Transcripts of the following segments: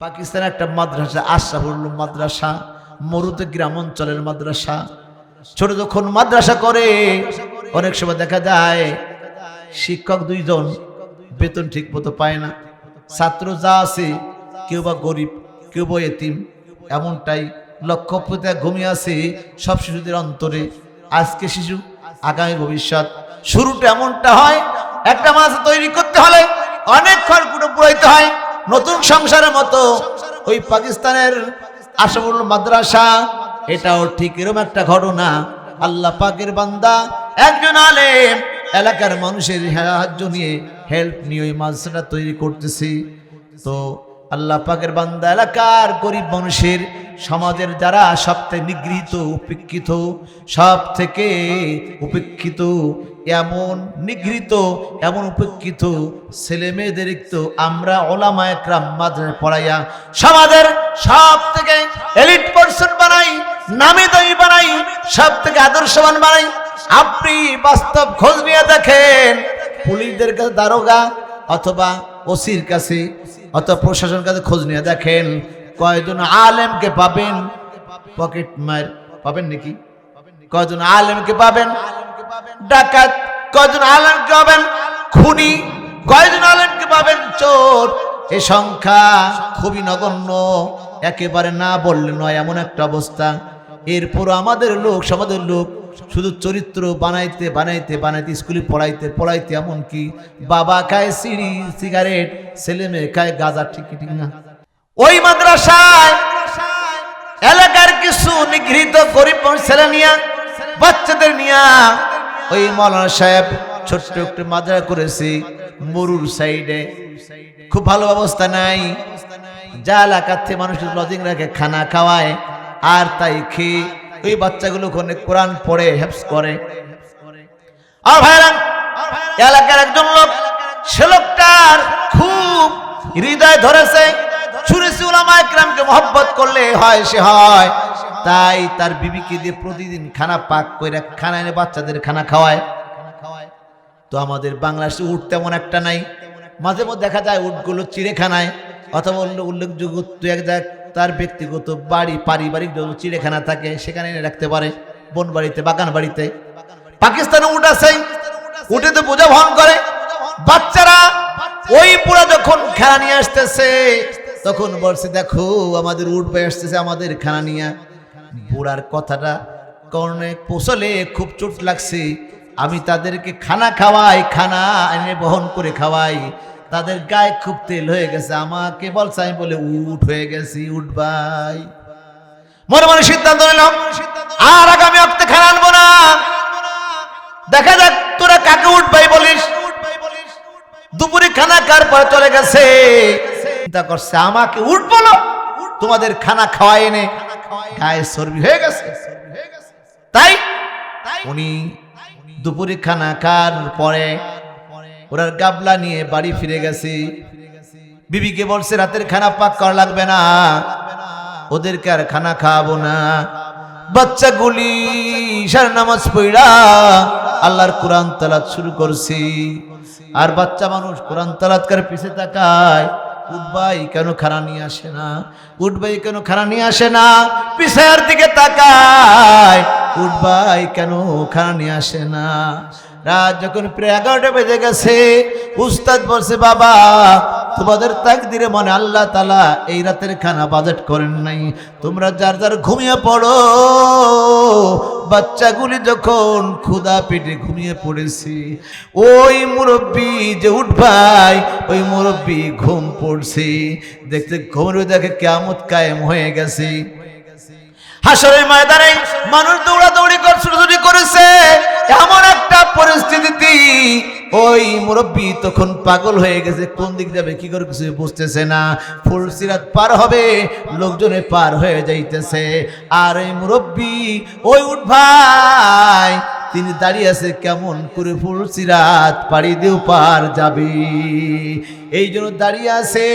পাকিস্তান একটা মাদ্রাসা, আশরাফুল মাদ্রাসা, মরুতে গ্রাম অঞ্চলের মাদ্রাসা। ছোট যখন মাদ্রাসা করে, অনেক সময় দেখা যায় শিক্ষক দুইজন বেতন ঠিক মতো পায় না। ছাত্র যা আছে, কেউ বা গরিব, কেউ বা এতিম, এমনটাই লক্ষ্যপতি ঘুমিয়ে আছে সব শিশুদের অন্তরে। আজকে শিশু, আগামী ভবিষ্যৎ। শুরুটা এমনটা হয়, একটা মাছ তৈরি করতে হলে অনেক খড়কুটো পুরাইতে হয়। নতুন সংসারের মতো। ওই পাকিস্তানের আশাবুল মাদ্রাসা, এটাও ঠিক এরকম একটা ঘটনা। আল্লাহ পাকের বান্দা, একজন আলেম, এলাকার মানুষের সাহায্য নিয়ে হেল্প নিয়ে ওই মাদ্রাসাটা তৈরি করতেছি। তো আল্লাহ পাকের বান্দা এলাকার গরিব মানুষের সমাজের যারা সব থেকে নিগৃহীত, উপেক্ষিত সব থেকে উপেক্ষিত, এমন নিগৃহীত, এমন উপেক্ষিত ছেলে মেয়েদের তো আমরা ওলামা একরাম পড়াইয়া সমাজের সব থেকে এলিট পার্সন বানাই, নামি দামি বানাই সব থেকে আদর্শবান বানাই। আপনি বাস্তব খোঁজ নিয়ে দেখেন, পুলিশদের কাছে দারোগা অথবা ওসির কাছে, অথবা প্রশাসন কাছে খোঁজ নিয়ে দেখেন কয়জন আলেমকে পাবেন। পকেট মার পাবেন নাকি? কয়জন আলেমকে পাবেন? ডাকাত, কয়জন আলেমকে পাবেন? খুনি, কয়জন আলেমকে পাবেন? চোর। এ সংখ্যা খুবই নগণ্য, একেবারে না বললে নয়, এমন একটা অবস্থা। এরপর আমাদের লোক, সমাজের লোক শুধু চরিত্র বানাইতে বানাইতে বানাইতে, স্কুলে পড়াইতে পড়াইতে এমন কি? বাবা খায় সিঁড়ি, সিগারেট, ছেলে মেয়ে খায় গাঁজা, ঠিক ঠিক না? ওই মাদ্রাসায় এলাকার কিছু নিগৃহীত গরিব ছেলে নিয়া, বাচ্চাদের নিয়া, ওই মৌলানা সাহেব ছোট্ট একটু মাদ্রাসা করেছি, মরুর সাইডে। খুব ভালো অবস্থা নাই। যা এলাকার থেকে মানুষের লজিং রাখে, খানা খাওয়ায়, আর তাই খেয়ে ওই বাচ্চাগুলো ওখানে কোরআন পড়ে হেফস করে। আর ভাইরা, এলাকার একজন লোক, সে লোকটার খুব হৃদয় ধরেছে। শুনেছি উলামা একরামকে মহব্বত করলে হয়, সে হয়। তাই তার বিবিকে দিয়ে প্রতিদিন খানা পাক করে খানা এনে বাচ্চাদের খানা খাওয়ায়। তো আমাদের বাংলাদেশে উঠ তেমন একটা নাই। মাঝে মধ্যে দেখা যায় উটগুলো চিড়েখানায়। অথবা অন্য উল্লেখযোগ্য এক জায়গায় তার ব্যক্তিগত বাড়ি, পারিবারিক যত চিড়েখানা থাকে, সেখানে এনে রাখতে পারে, বন বাড়িতে, বাগান বাড়িতে। পাকিস্তানে উঠ আছে উঠে তো বোঝা বহন করে। বাচ্চারা ওই পুরা যখন খেলা নিয়ে আসতেছে, তখন বলছে, দেখো, আমাদের উঠ পেয়ে আসতেছে আমাদের খানা নিয়ে। বুড়ার কথাটা কর্ণে পৌঁছলে খুব চোট লাগছে। আমি তাদেরকে খানা খাওয়াই, খানা এনে বহন করে খাওয়াই। তাদের গায়ে খুব তেল হয়ে গেছে। আমাকে বলছে, আমি বলে, উঠ হয়ে গেছি, উঠ ভাই। মনে মনে সিদ্ধান্ত নিলাম, আর আগামী অক্তে খানা আনব না। দেখা যাক তোরা কাকে উঠ ভাই বলিস। দুপুরে খানা কার পরে চলে গেছে? চিন্তা করছে, আমাকে উঠ বলো। তোমাদের খানা খাওয়াই এনে গায়ে চর্বি হয়ে গেছে। তাই উনি দুপুরে খানা খার পরে ওনার গাবলা নিয়ে বাড়ি ফিরে গেছে। বিবিকে বলছে, রাতের খানা পাক করা লাগবে না। ওদেরকে আর খানা খাওয়াবো না। বাচ্চাগুলি সার নামাজ পড়া, আল্লাহর কোরআন তালাত শুরু করছি। আর বাচ্চা মানুষ কোরআন তালাত করে পিছে তাকায়, উঠবাই কেন খানা নিয়ে আসে না? উঠবাই কেন খানা নিয়ে আসে না? পিছার দিকে তাকায়, উঠবাই কেন খানা নিয়ে আসে না? রাত যখন প্রায় এগারোটা বেজে গেছে, উস্তাদ বলছে, বাবা, তোমাদের তাকদিরে মনে আল্লাহ তালা এই রাতের খানা বাজেট করেন নাই। তোমরা যার যার ঘুমিয়ে পড়ো। বাচ্চাগুলি যখন ক্ষুদা পেটে ঘুমিয়ে পড়েছি, ওই মুরব্বী যে উঠবাই ওই মুরব্বী ঘুম পড়ছে। দেখতে ঘুমের দেখে কেমত কায়েম হয়ে গেছে। হাসরের ময়দানে মানুষ দৌড়াদৌড়ি কর, ছুটোছুটি করেছে। এমন একটা পরিস্থিতিতে ওই মুরব্বী তখন পাগল হয়ে গেছে। কোন দিক যাবে? কি করে কিছু বুঝতেছে না। ফুল সিরাত পার হবে, লোকজনে পার হয়ে যাইতেছে। আর ওই মুরব্বী, ওই উঠ ভাই, তিনি দাঁড়িয়ে আছে কেমন করে ফুল সিরাত পাড়ি দিও, পার যাবে। এই জন্য দাঁড়িয়ে আছে,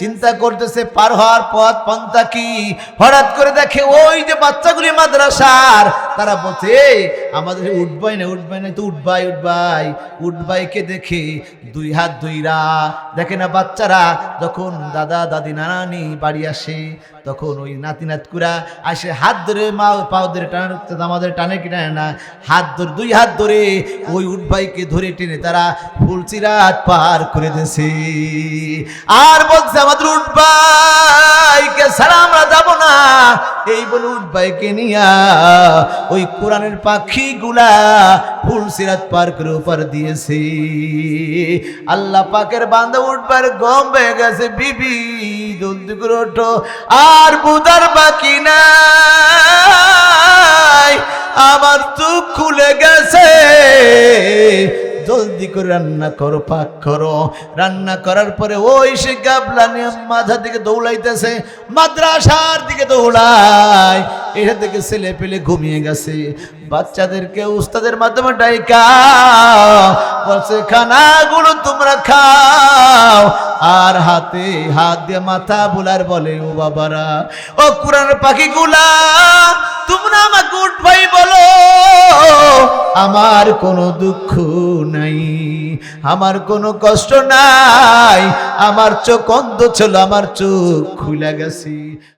চিন্তা করতেছে, পার হওয়ার পথ পন্থা কি? হঠাৎ করে দেখে, ওই যে বাচ্চাগুলি মাদ্রাসার তারা বলছে আমাদের উঠবাই না উঠবাই না, তো উঠবাই উঠবাই, উঠবাইকে দেখে দুই হাত দুইরা, দেখে না বাচ্চারা? যখন দাদা, দাদি, নানানি বাড়ি আসে, তখন ওই নাতি, নাতকুরা আসে, হাত ধরে মা পাও ধরে টানে আমাদের টানে কি টানে না, হাত ধরে, দুই হাত ধরে ওই উঠবাইকে ধরে টেনে তারা ফুলচিরাত পার করে দিয়েছে। আর বলছে আমাদের উঠবাইকে ছাড়া আমরা যাব না এই বলে উঠবাইকে নিয়া ওই কোরআনের পাখিগুলা ফুলসিরাত পার করে উপর দিয়েছে। আল্লাহ পাকের বান্দা উঠবার গম হয়ে গেছে, বিবি জলদি ওঠো, আর বুদার বাকি নাই। আমার চোখ খুলে গেছে জলদি করে রান্না করো, পাক করো। রান্না করার পরে ওই সে গাবলা নিয়ে মাথার দিকে দৌড়াইতেছে মাদ্রাসার দিকে দৌড়ায় এটা থেকে ছেলে পেলে ঘুমিয়ে গেছে। বাচ্চাদেরকে উস্তাদের মাধ্যমে ডাইকা, বলছে, খানাগুলো তোমরা খাও। আর হাতে হাত দিয়ে মাথা বুলার বলে, ও বাবারা, ও কোরআন পাখিগুলা, তোমরা আমাকে উঠ বলো আমার কোনো দুঃখ নাই, আমার কোনো কষ্ট নাই, আমার চোখ অন্ধ ছিল, আমার চোখ খুলে গেছে।